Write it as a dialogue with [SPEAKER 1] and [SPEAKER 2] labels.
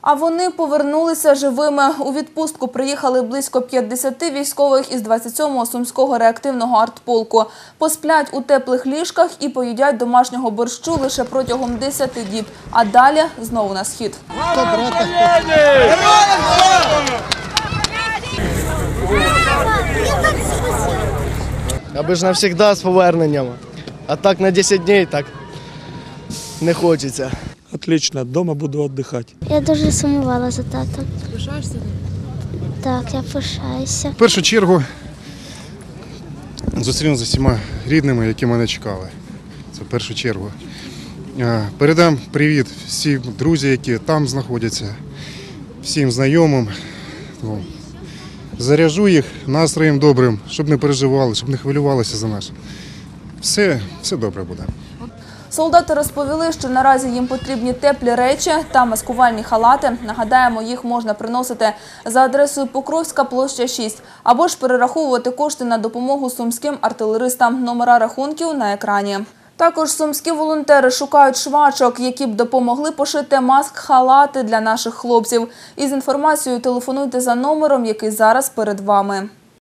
[SPEAKER 1] А вони повернулися живими. У відпустку приїхали близько 50 військових із 27-го Сумського реактивного артполку. Посплять у теплих ліжках і поїдять домашнього борщу лише протягом 10 діб. А далі знову на схід.
[SPEAKER 2] Аби ж навсігда з поверненням. А так на 10 днів так не хочеться.
[SPEAKER 3] Отлично, дома буду отдыхать.
[SPEAKER 4] Я дуже сумувала за татом. Пишаєшся? Так, я пишаюся.
[SPEAKER 5] В першу чергу зустріну з усіма рідними, які мене чекали. Це в першу чергу. Е, Передам привіт всім друзям, які там знаходяться, всім знайомим. Заряжу їх настроєм добрим, щоб не переживали, щоб не хвилювалися за нас. Все, все добре буде.
[SPEAKER 1] Солдати розповіли, що наразі їм потрібні теплі речі та маскувальні халати. Нагадаємо, їх можна приносити за адресою Покровська, площа 6, або ж перераховувати кошти на допомогу сумським артилеристам. Номера рахунків на екрані. Також сумські волонтери шукають швачок, які б допомогли пошити маск-халати для наших хлопців. Із інформацією телефонуйте за номером, який зараз перед вами.